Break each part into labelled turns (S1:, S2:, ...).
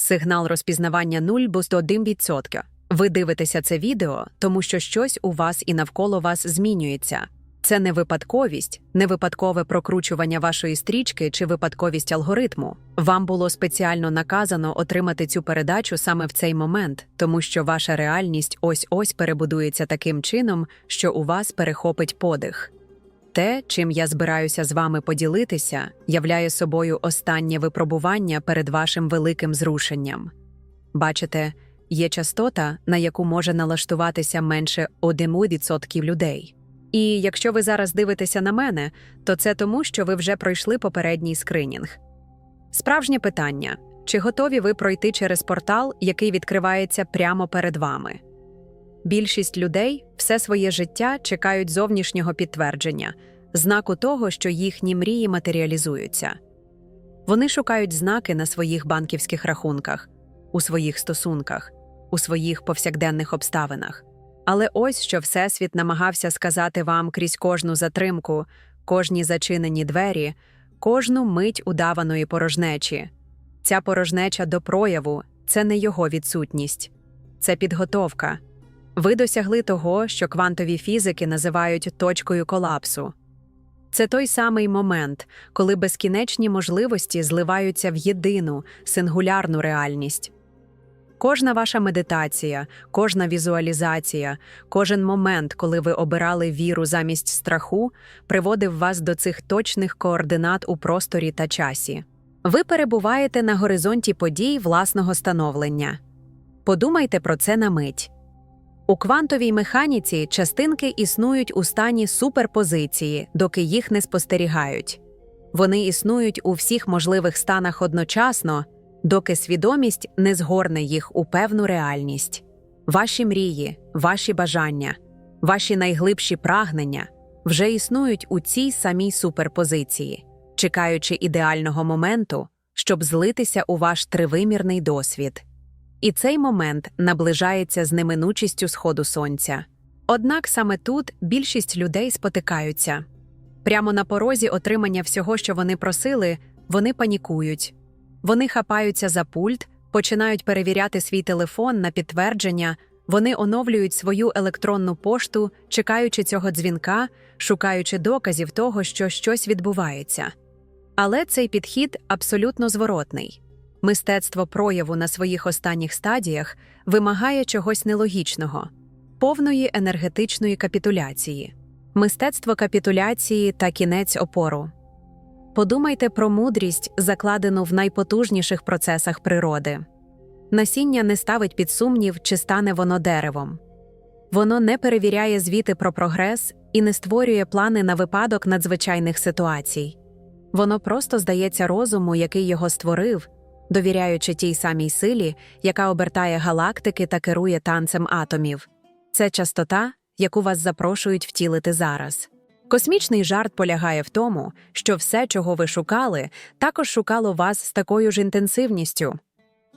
S1: Сигнал розпізнавання 0 буст 1%. Ви дивитеся це відео, тому що щось у вас і навколо вас змінюється. Це не випадковість, не випадкове прокручування вашої стрічки чи випадковість алгоритму. Вам було спеціально наказано отримати цю передачу саме в цей момент, тому що ваша реальність ось ось перебудується таким чином, що у вас перехопить подих. Те, чим я збираюся з вами поділитися, являє собою останнє випробування перед вашим великим зрушенням. Бачите, є частота, на яку може налаштуватися менше 1% людей. І якщо ви зараз дивитеся на мене, то це тому, що ви вже пройшли попередній скринінг. Справжнє питання: чи готові ви пройти через портал, який відкривається прямо перед вами? Більшість людей все своє життя чекають зовнішнього підтвердження, знаку того, що їхні мрії матеріалізуються. Вони шукають знаки на своїх банківських рахунках, у своїх стосунках, у своїх повсякденних обставинах. Але ось що Всесвіт намагався сказати вам крізь кожну затримку, кожні зачинені двері, кожну мить удаваної порожнечі. Ця порожнеча до прояву це не його відсутність, це підготовка. Ви досягли того, що квантові фізики називають точкою колапсу. Це той самий момент, коли безкінечні можливості зливаються в єдину сингулярну реальність. Кожна ваша медитація, кожна візуалізація, кожен момент, коли ви обирали віру замість страху, приводив вас до цих точних координат у просторі та часі. Ви перебуваєте на горизонті подій власного становлення. Подумайте про це на мить. У квантовій механіці частинки існують у стані суперпозиції, доки їх не спостерігають. Вони існують у всіх можливих станах одночасно, доки свідомість не згорне їх у певну реальність. Ваші мрії, ваші бажання, ваші найглибші прагнення вже існують у цій самій суперпозиції, чекаючи ідеального моменту, щоб злитися у ваш тривимірний досвід. І цей момент наближається з неминучістю сходу сонця. Однак саме тут більшість людей спотикаються. Прямо на порозі отримання всього, що вони просили, вони панікують. Вони хапаються за пульт, починають перевіряти свій телефон на підтвердження, вони оновлюють свою електронну пошту, чекаючи цього дзвінка, шукаючи доказів того, що щось відбувається. Але цей підхід абсолютно зворотний. Мистецтво прояву на своїх останніх стадіях вимагає чогось нелогічного, повної енергетичної капітуляції, мистецтво капітуляції та кінець опору. Подумайте про мудрість, закладену в найпотужніших процесах природи. Насіння не ставить під сумнів, чи стане воно деревом. Воно не перевіряє звіти про прогрес і не створює плани на випадок надзвичайних ситуацій. Воно просто здається розуму, який його створив, довіряючи тій самій силі, яка обертає галактики та керує танцем атомів. Це частота, яку вас запрошують втілити зараз. Космічний жарт полягає в тому, що все, чого ви шукали, також шукало вас з такою ж інтенсивністю.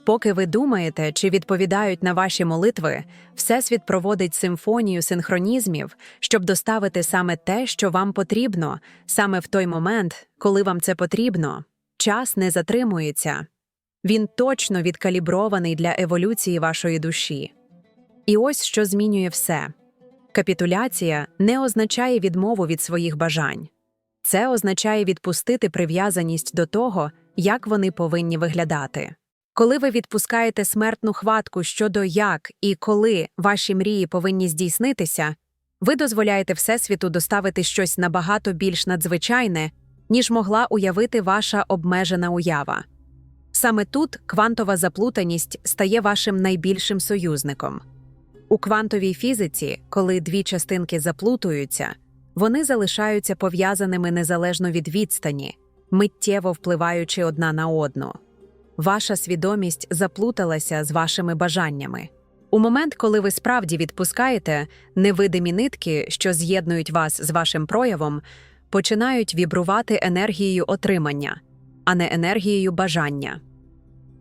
S1: Поки ви думаєте, чи відповідають на ваші молитви, Всесвіт проводить симфонію синхронізмів, щоб доставити саме те, що вам потрібно, саме в той момент, коли вам це потрібно. Час не затримується. Він точно відкалібрований для еволюції вашої душі. І ось що змінює все. Капітуляція не означає відмову від своїх бажань, це означає відпустити прив'язаність до того, як вони повинні виглядати. Коли ви відпускаєте смертну хватку щодо як і коли ваші мрії повинні здійснитися, ви дозволяєте Всесвіту доставити щось набагато більш надзвичайне, ніж могла уявити ваша обмежена уява. Саме тут квантова заплутаність стає вашим найбільшим союзником. У квантовій фізиці, коли дві частинки заплутуються, вони залишаються пов'язаними незалежно від відстані, миттєво впливаючи одна на одну. Ваша свідомість заплуталася з вашими бажаннями. У момент, коли ви справді відпускаєте невидимі нитки, що з'єднують вас з вашим проявом, починають вібрувати енергією отримання, а не енергією бажання.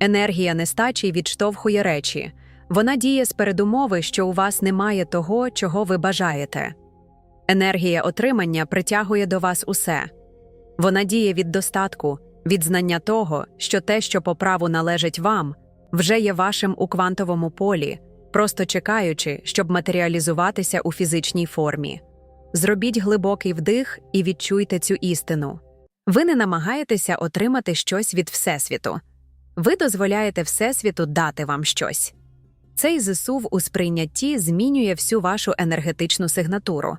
S1: Енергія нестачі відштовхує речі. Вона діє з передумови, що у вас немає того, чого ви бажаєте. Енергія отримання притягує до вас усе. Вона діє від достатку, від знання того, що те, що по праву належить вам, вже є вашим у квантовому полі, просто чекаючи, щоб матеріалізуватися у фізичній формі. Зробіть глибокий вдих і відчуйте цю істину. Ви не намагаєтеся отримати щось від Всесвіту. Ви дозволяєте Всесвіту дати вам щось. Цей зсув у сприйнятті змінює всю вашу енергетичну сигнатуру.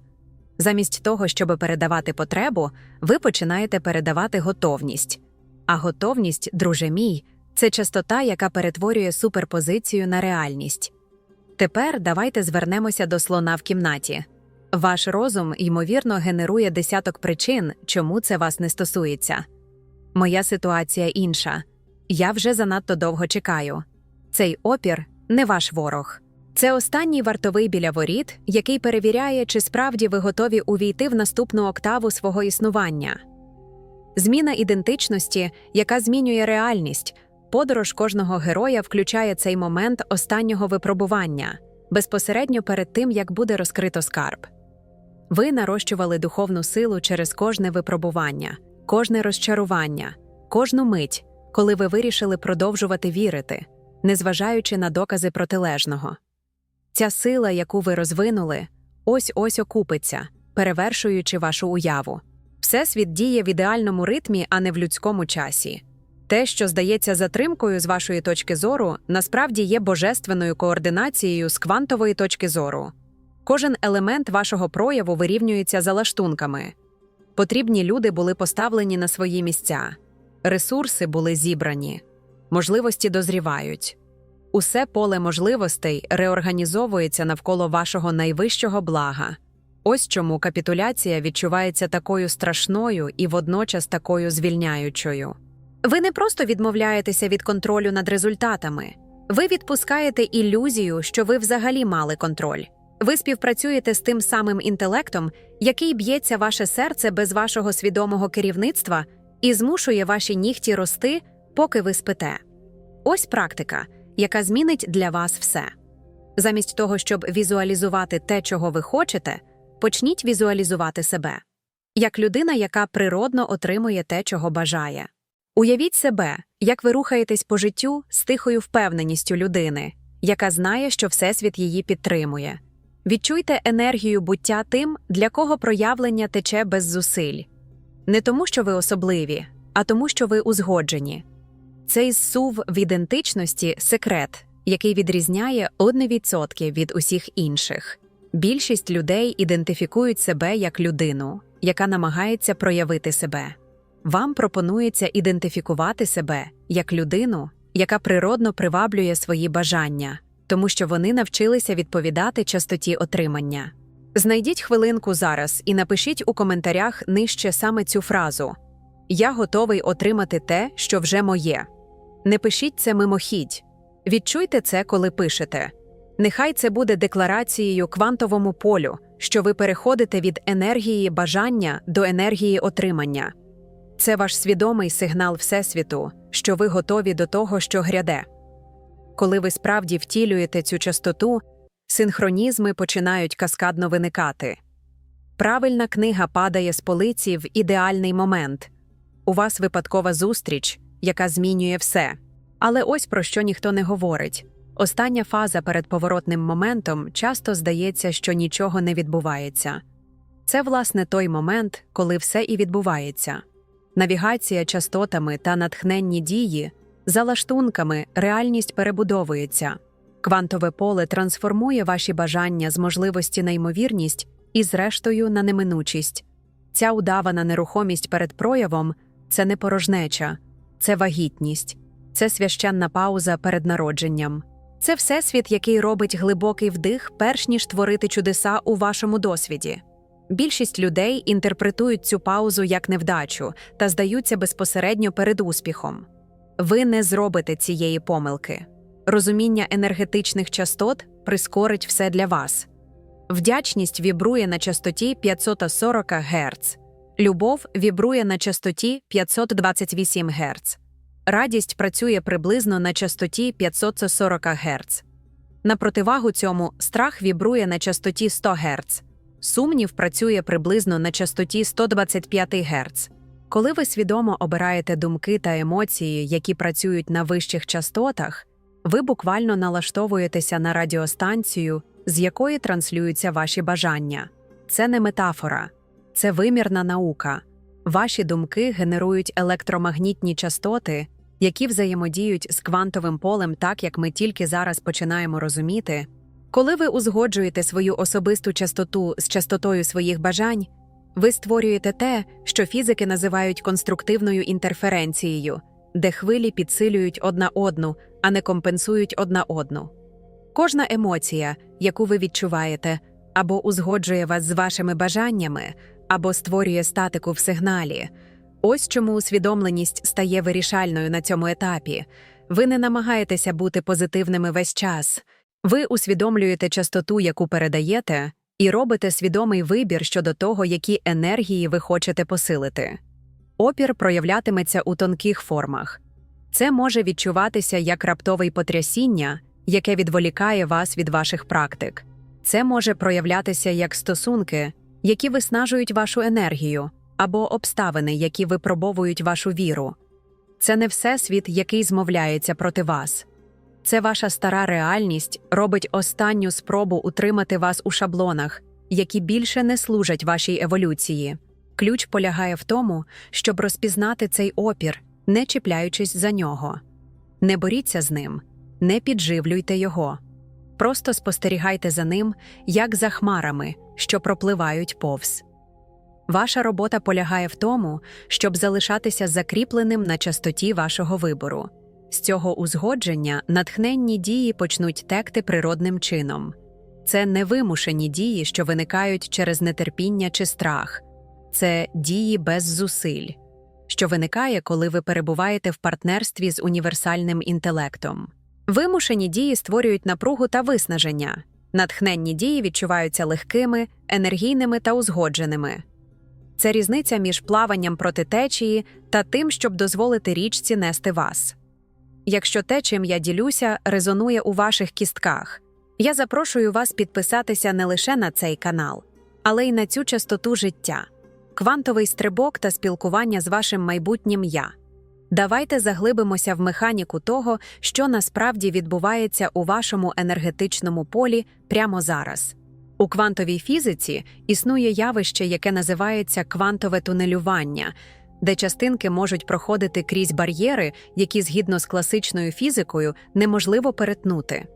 S1: Замість того, щоб передавати потребу, ви починаєте передавати готовність. А готовність, друже мій, це частота, яка перетворює суперпозицію на реальність. Тепер давайте звернемося до слона в кімнаті. Ваш розум, ймовірно, генерує десяток причин, чому це вас не стосується. Моя ситуація інша. Я вже занадто довго чекаю. Цей опір не ваш ворог. Це останній вартовий біля воріт, який перевіряє, чи справді ви готові увійти в наступну октаву свого існування. Зміна ідентичності, яка змінює реальність, подорож кожного героя включає цей момент останнього випробування безпосередньо перед тим, як буде розкрито скарб. Ви нарощували духовну силу через кожне випробування, кожне розчарування, кожну мить, коли ви вирішили продовжувати вірити, незважаючи на докази протилежного. Ця сила, яку ви розвинули, ось ось окупиться, перевершуючи вашу уяву. Всесвіт діє в ідеальному ритмі, а не в людському часі. Те, що здається затримкою з вашої точки зору, насправді є божественною координацією з квантової точки зору. Кожен елемент вашого прояву вирівнюється за лаштунками. Потрібні люди були поставлені на свої місця, ресурси були зібрані, можливості дозрівають. Усе поле можливостей реорганізовується навколо вашого найвищого блага. Ось чому капітуляція відчувається такою страшною і водночас такою звільняючою. Ви не просто відмовляєтеся від контролю над результатами, ви відпускаєте ілюзію, що ви взагалі мали контроль. Ви співпрацюєте з тим самим інтелектом, який б'ється ваше серце без вашого свідомого керівництва і змушує ваші нігті рости, поки ви спите. Ось практика, яка змінить для вас все. Замість того, щоб візуалізувати те, чого ви хочете, почніть візуалізувати себе як людина, яка природно отримує те, чого бажає. Уявіть себе, як ви рухаєтесь по життю з тихою впевненістю людини, яка знає, що Всесвіт її підтримує. Відчуйте енергію буття тим, для кого проявлення тече без зусиль. Не тому, що ви особливі, а тому, що ви узгоджені. Цей зсув в ідентичності секрет, який відрізняє 1% від усіх інших. Більшість людей ідентифікують себе як людину, яка намагається проявити себе. Вам пропонується ідентифікувати себе як людину, яка природно приваблює свої бажання, тому що вони навчилися відповідати частоті отримання. Знайдіть хвилинку зараз і напишіть у коментарях нижче саме цю фразу Я готовий отримати те, що вже моє. Не пишіть це мимохідь. Відчуйте це, коли пишете. Нехай це буде декларацією квантовому полю, що ви переходите від енергії бажання до енергії отримання. Це ваш свідомий сигнал Всесвіту, що ви готові до того, що гряде. Коли ви справді втілюєте цю частоту, синхронізми починають каскадно виникати. Правильна книга падає з полиці в ідеальний момент. У вас випадкова зустріч, яка змінює все. Але ось про що ніхто не говорить. Остання фаза перед поворотним моментом часто здається, що нічого не відбувається. Це, власне, той момент, коли все і відбувається. Навігація частотами та натхненні дії, за лаштунками реальність перебудовується. Квантове поле трансформує ваші бажання з можливості на ймовірність і, зрештою, на неминучість. Ця удавана нерухомість перед проявом це не порожнеча, це вагітність, це священна пауза перед народженням. Це всесвіт, який робить глибокий вдих, перш ніж творити чудеса у вашому досвіді. Більшість людей інтерпретують цю паузу як невдачу та здаються безпосередньо перед успіхом. Ви не зробите цієї помилки. Розуміння енергетичних частот прискорить все для вас. Вдячність вібрує на частоті 540 Гц. Любов вібрує на частоті 528 Гц. Радість працює приблизно на частоті 540 Гц. На противагу цьому страх вібрує на частоті 100 Гц. Сумнів працює приблизно на частоті 125 Гц. Коли ви свідомо обираєте думки та емоції, які працюють на вищих частотах, ви буквально налаштовуєтеся на радіостанцію, з якої транслюються ваші бажання. Це не метафора, це вимірна наука. Ваші думки генерують електромагнітні частоти, які взаємодіють з квантовим полем так, як ми тільки зараз починаємо розуміти. Коли ви узгоджуєте свою особисту частоту з частотою своїх бажань, ви створюєте те, що фізики називають конструктивною інтерференцією, де хвилі підсилюють одна одну, а не компенсують одна одну. Кожна емоція, яку ви відчуваєте, або узгоджує вас з вашими бажаннями, або створює статику в сигналі. Ось чому усвідомленість стає вирішальною на цьому етапі. Ви не намагаєтеся бути позитивними весь час. Ви усвідомлюєте частоту, яку передаєте, і робите свідомий вибір щодо того, які енергії ви хочете посилити. Опір проявлятиметься у тонких формах. Це може відчуватися як раптове потрясіння, яке відволікає вас від ваших практик. Це може проявлятися як стосунки, які виснажують вашу енергію, або обставини, які випробовують вашу віру. Це не всесвіт, який змовляється проти вас. Це ваша стара реальність робить останню спробу утримати вас у шаблонах, які більше не служать вашій еволюції. Ключ полягає в тому, щоб розпізнати цей опір, не чіпляючись за нього. Не боріться з ним, не підживлюйте його. Просто спостерігайте за ним, як за хмарами, що пропливають повз. Ваша робота полягає в тому, щоб залишатися закріпленим на частоті вашого вибору. З цього узгодження натхненні дії почнуть текти природним чином. Це невимушені дії, що виникають через нетерпіння чи страх, це дії без зусиль, що виникає, коли ви перебуваєте в партнерстві з універсальним інтелектом. Вимушені дії створюють напругу та виснаження. Натхненні дії відчуваються легкими, енергійними та узгодженими. Це різниця між плаванням проти течії та тим, щоб дозволити річці нести вас. Якщо те, чим я ділюся, резонує у ваших кістках, я запрошую вас підписатися не лише на цей канал, але й на цю частоту життя, квантовий стрибок та спілкування з вашим майбутнім я. Давайте заглибимося в механіку того, що насправді відбувається у вашому енергетичному полі прямо зараз. У квантовій фізиці існує явище, яке називається квантове тунелювання, де частинки можуть проходити крізь бар'єри, які згідно з класичною фізикою неможливо перетнути.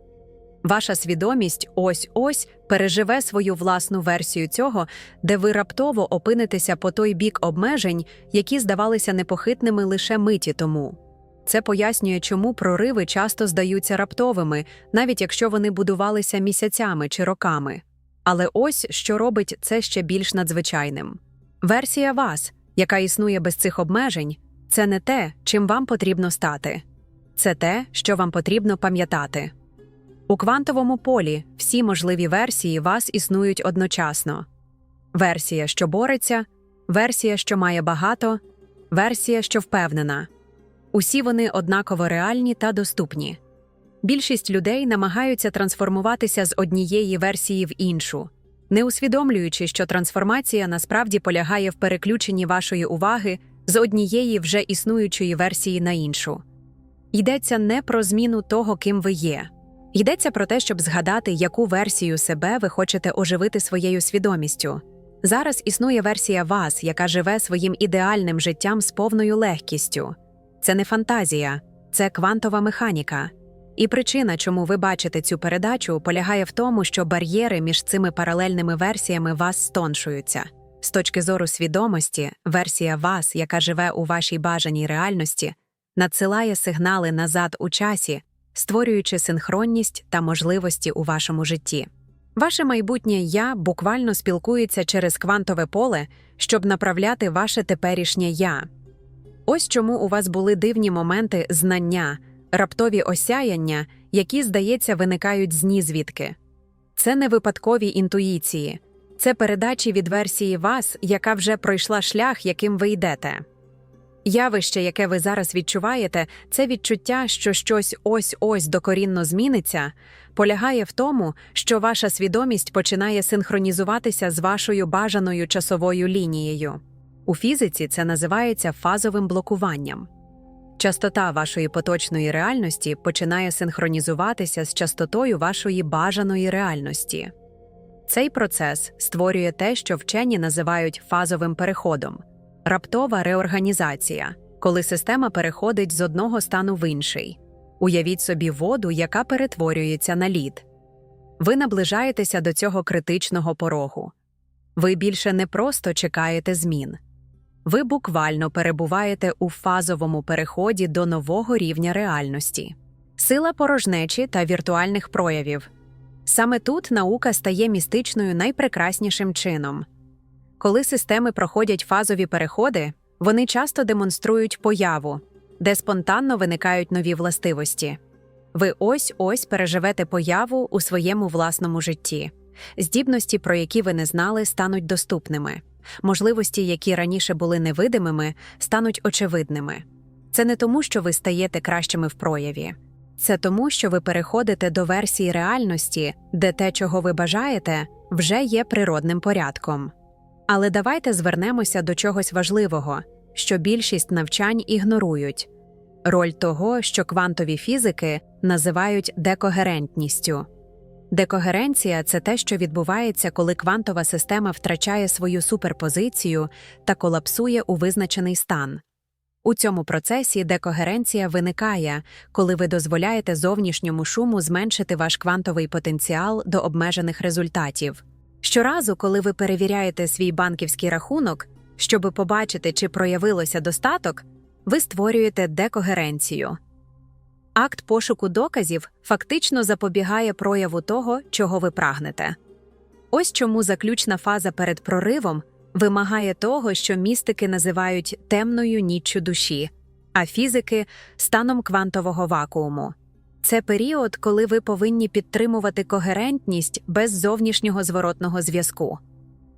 S1: Ваша свідомість ось ось переживе свою власну версію цього, де ви раптово опинитеся по той бік обмежень, які здавалися непохитними лише миті тому. Це пояснює, чому прориви часто здаються раптовими, навіть якщо вони будувалися місяцями чи роками. Але ось що робить це ще більш надзвичайним. Версія вас, яка існує без цих обмежень, це не те, чим вам потрібно стати, це те, що вам потрібно пам'ятати. У квантовому полі всі можливі версії вас існують одночасно: версія, що бореться, версія, що має багато, версія, що впевнена. Усі вони однаково реальні та доступні. Більшість людей намагаються трансформуватися з однієї версії в іншу, не усвідомлюючи, що трансформація насправді полягає в переключенні вашої уваги з однієї вже існуючої версії на іншу. Йдеться не про зміну того, ким ви є. Йдеться про те, щоб згадати, яку версію себе ви хочете оживити своєю свідомістю. Зараз існує версія вас, яка живе своїм ідеальним життям з повною легкістю. Це не фантазія, це квантова механіка. І причина, чому ви бачите цю передачу, полягає в тому, що бар'єри між цими паралельними версіями вас стоншуються. З точки зору свідомості, версія вас, яка живе у вашій бажаній реальності, надсилає сигнали назад у часі, створюючи синхронність та можливості у вашому житті. Ваше майбутнє я буквально спілкується через квантове поле, щоб направляти ваше теперішнє я. Ось чому у вас були дивні моменти знання, раптові осяяння, які, здається, виникають з нізвідки. Це не випадкові інтуїції, це передачі від версії вас, яка вже пройшла шлях, яким ви йдете. Явище, яке ви зараз відчуваєте, це відчуття, що щось ось ось докорінно зміниться, полягає в тому, що ваша свідомість починає синхронізуватися з вашою бажаною часовою лінією. У фізиці це називається фазовим блокуванням. Частота вашої поточної реальності починає синхронізуватися з частотою вашої бажаної реальності. Цей процес створює те, що вчені називають фазовим переходом раптова реорганізація, коли система переходить з одного стану в інший. Уявіть собі воду, яка перетворюється на лід. Ви наближаєтеся до цього критичного порогу. Ви більше не просто чекаєте змін. Ви буквально перебуваєте у фазовому переході до нового рівня реальності. Сила порожнечі та віртуальних проявів. Саме тут наука стає містичною найпрекраснішим чином. Коли системи проходять фазові переходи, вони часто демонструють появу, де спонтанно виникають нові властивості. Ви ось ось переживете появу у своєму власному житті. Здібності, про які ви не знали, стануть доступними. Можливості, які раніше були невидимими, стануть очевидними. Це не тому, що ви стаєте кращими в прояві, це тому, що ви переходите до версії реальності, де те, чого ви бажаєте, вже є природним порядком. Але давайте звернемося до чогось важливого, що більшість навчань ігнорують роль того, що квантові фізики називають декогерентністю. Декогеренція це те, що відбувається, коли квантова система втрачає свою суперпозицію та колапсує у визначений стан. У цьому процесі декогеренція виникає, коли ви дозволяєте зовнішньому шуму зменшити ваш квантовий потенціал до обмежених результатів. Щоразу, коли ви перевіряєте свій банківський рахунок, щоб побачити, чи проявилося достаток, ви створюєте декогеренцію. Акт пошуку доказів фактично запобігає прояву того, чого ви прагнете. Ось чому заключна фаза перед проривом вимагає того, що містики називають темною ніччю душі, а фізики станом квантового вакууму. Це період, коли ви повинні підтримувати когерентність без зовнішнього зворотного зв'язку.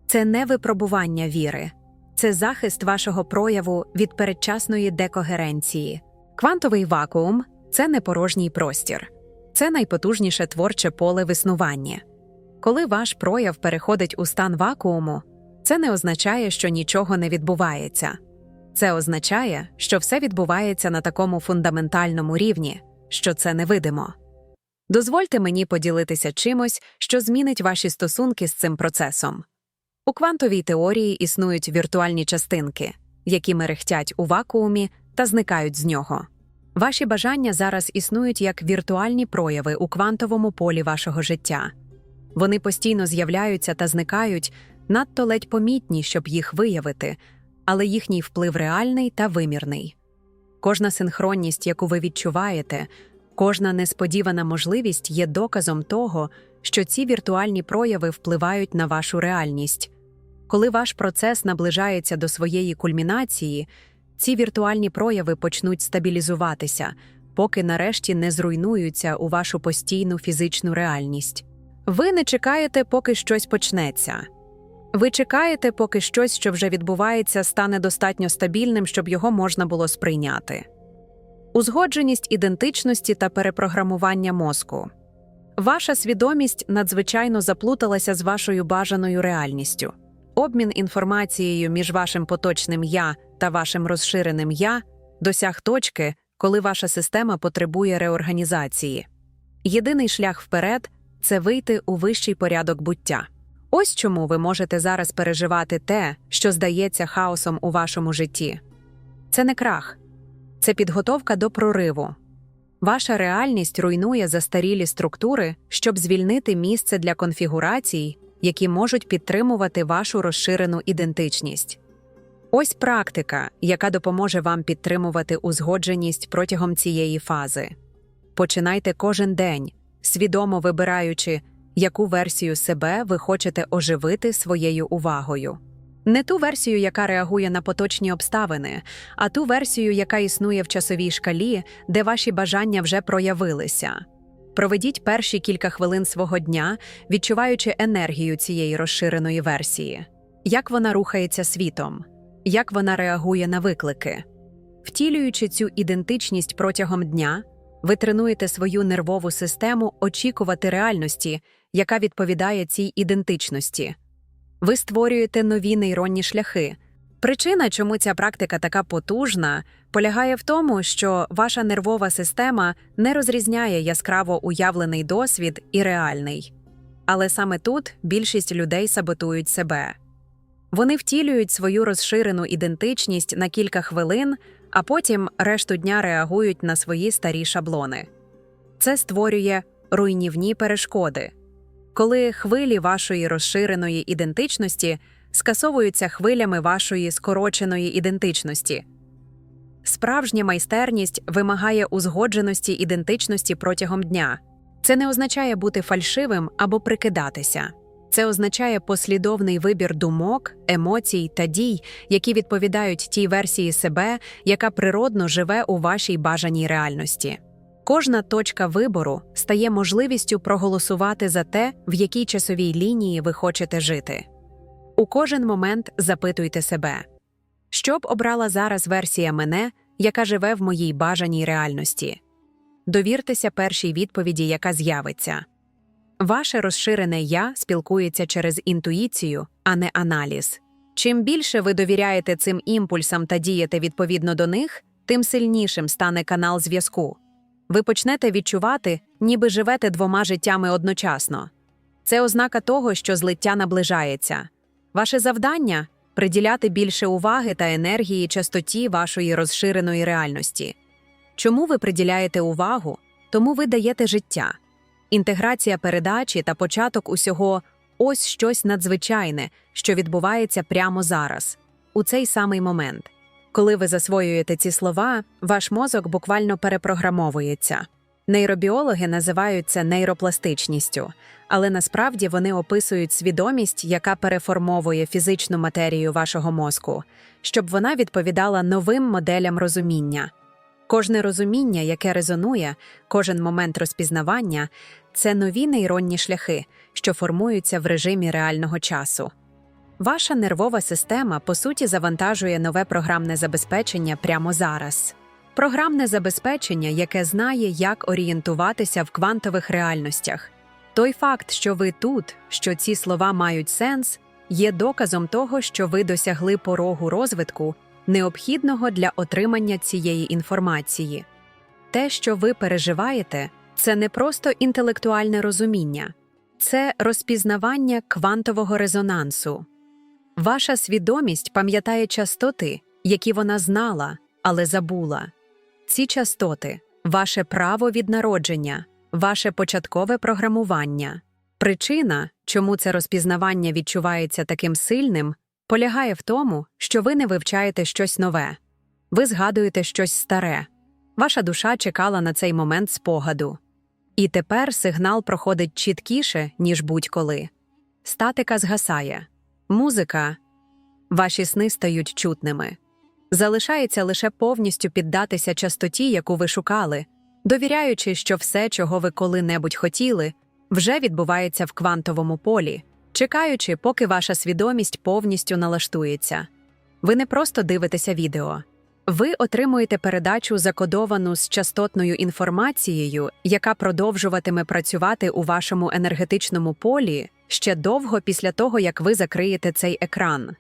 S1: Це не випробування віри, це захист вашого прояву від передчасної декогеренції. Квантовий вакуум це не порожній простір, це найпотужніше творче поле в існуванні. Коли ваш прояв переходить у стан вакууму, це не означає, що нічого не відбувається. Це означає, що все відбувається на такому фундаментальному рівні, що це невидимо. Дозвольте мені поділитися чимось, що змінить ваші стосунки з цим процесом. У квантовій теорії існують віртуальні частинки, які мерехтять у вакуумі та зникають з нього. Ваші бажання зараз існують як віртуальні прояви у квантовому полі вашого життя. Вони постійно з'являються та зникають, надто ледь помітні, щоб їх виявити, але їхній вплив реальний та вимірний. Кожна синхронність, яку ви відчуваєте, кожна несподівана можливість є доказом того, що ці віртуальні прояви впливають на вашу реальність. Коли ваш процес наближається до своєї кульмінації, ці віртуальні прояви почнуть стабілізуватися, поки нарешті не зруйнуються у вашу постійну фізичну реальність. Ви не чекаєте, поки щось почнеться. Ви чекаєте, поки щось, що вже відбувається, стане достатньо стабільним, щоб його можна було сприйняти. Узгодженість ідентичності та перепрограмування мозку. Ваша свідомість надзвичайно заплуталася з вашою бажаною реальністю. Обмін інформацією між вашим поточним я та вашим розширеним я досяг точки, коли ваша система потребує реорганізації. Єдиний шлях вперед це вийти у вищий порядок буття. Ось чому ви можете зараз переживати те, що здається хаосом у вашому житті. Це не крах, це підготовка до прориву. Ваша реальність руйнує застарілі структури, щоб звільнити місце для конфігурацій, які можуть підтримувати вашу розширену ідентичність. Ось практика, яка допоможе вам підтримувати узгодженість протягом цієї фази. Починайте кожен день, свідомо вибираючи, яку версію себе ви хочете оживити своєю увагою. Не ту версію, яка реагує на поточні обставини, а ту версію, яка існує в часовій шкалі, де ваші бажання вже проявилися. Проведіть перші кілька хвилин свого дня, відчуваючи енергію цієї розширеної версії, як вона рухається світом, як вона реагує на виклики. Втілюючи цю ідентичність протягом дня, ви тренуєте свою нервову систему очікувати реальності, яка відповідає цій ідентичності. Ви створюєте нові нейронні шляхи, Причина, чому ця практика така потужна, полягає в тому, що ваша нервова система не розрізняє яскраво уявлений досвід і реальний. Але саме тут більшість людей саботують себе. Вони втілюють свою розширену ідентичність на кілька хвилин, а потім решту дня реагують на свої старі шаблони. Це створює руйнівні перешкоди. Коли хвилі вашої розширеної ідентичності скасовуються хвилями вашої скороченої ідентичності. Справжня майстерність вимагає узгодженості ідентичності протягом дня. Це не означає бути фальшивим або прикидатися. Це означає послідовний вибір думок, емоцій та дій, які відповідають тій версії себе, яка природно живе у вашій бажаній реальності. Кожна точка вибору стає можливістю проголосувати за те, в якій часовій лінії ви хочете жити. У кожен момент запитуйте себе, що б обрала зараз версія мене, яка живе в моїй бажаній реальності. Довіртеся першій відповіді, яка з'явиться. Ваше розширене я спілкується через інтуїцію, а не аналіз. Чим більше ви довіряєте цим імпульсам та дієте відповідно до них, тим сильнішим стане канал зв'язку. Ви почнете відчувати, ніби живете двома життями одночасно. Це ознака того, що злиття наближається. Ваше завдання приділяти більше уваги та енергії частоті вашої розширеної реальності. Чому ви приділяєте увагу, тому ви даєте життя. Інтеграція передачі та початок усього ось щось надзвичайне, що відбувається прямо зараз, у цей самий момент. Коли ви засвоюєте ці слова, ваш мозок буквально перепрограмовується. Нейробіологи називають це нейропластичністю, але насправді вони описують свідомість, яка переформовує фізичну матерію вашого мозку, щоб вона відповідала новим моделям розуміння. Кожне розуміння, яке резонує, кожен момент розпізнавання це нові нейронні шляхи, що формуються в режимі реального часу. Ваша нервова система, по суті, завантажує нове програмне забезпечення прямо зараз. Програмне забезпечення, яке знає, як орієнтуватися в квантових реальностях. Той факт, що ви тут, що ці слова мають сенс, є доказом того, що ви досягли порогу розвитку, необхідного для отримання цієї інформації. Те, що ви переживаєте, це не просто інтелектуальне розуміння, це розпізнавання квантового резонансу. Ваша свідомість пам'ятає частоти, які вона знала, але забула. Ці частоти ваше право від народження, ваше початкове програмування. Причина, чому це розпізнавання відчувається таким сильним, полягає в тому, що ви не вивчаєте щось нове, ви згадуєте щось старе. Ваша душа чекала на цей момент спогаду. І тепер сигнал проходить чіткіше, ніж будь-коли. Статика згасає. Музика, ваші сни стають чутними. Залишається лише повністю піддатися частоті, яку ви шукали, довіряючи, що все, чого ви коли-небудь хотіли, вже відбувається в квантовому полі, чекаючи, поки ваша свідомість повністю налаштується. Ви не просто дивитеся відео. Ви отримуєте передачу, закодовану з частотною інформацією, яка продовжуватиме працювати у вашому енергетичному полі ще довго після того, як ви закриєте цей екран.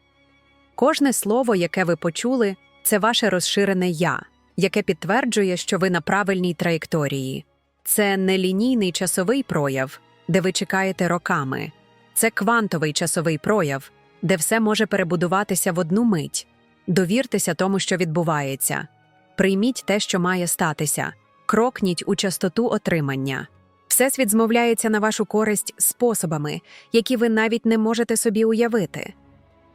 S1: Кожне слово, яке ви почули, це ваше розширене я, яке підтверджує, що ви на правильній траєкторії. Це не лінійний часовий прояв, де ви чекаєте роками, це квантовий часовий прояв, де все може перебудуватися в одну мить. Довіртеся тому, що відбувається. Прийміть те, що має статися, крокніть у частоту отримання. Всесвіт змовляється на вашу користь способами, які ви навіть не можете собі уявити.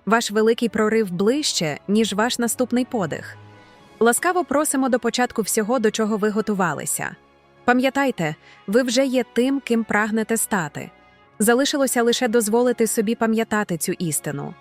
S1: Ваш великий прорив ближче, ніж ваш наступний подих. Ласкаво просимо до початку всього, до чого ви готувалися. Пам'ятайте, ви вже є тим, ким прагнете стати. Залишилося лише дозволити собі пам'ятати цю істину.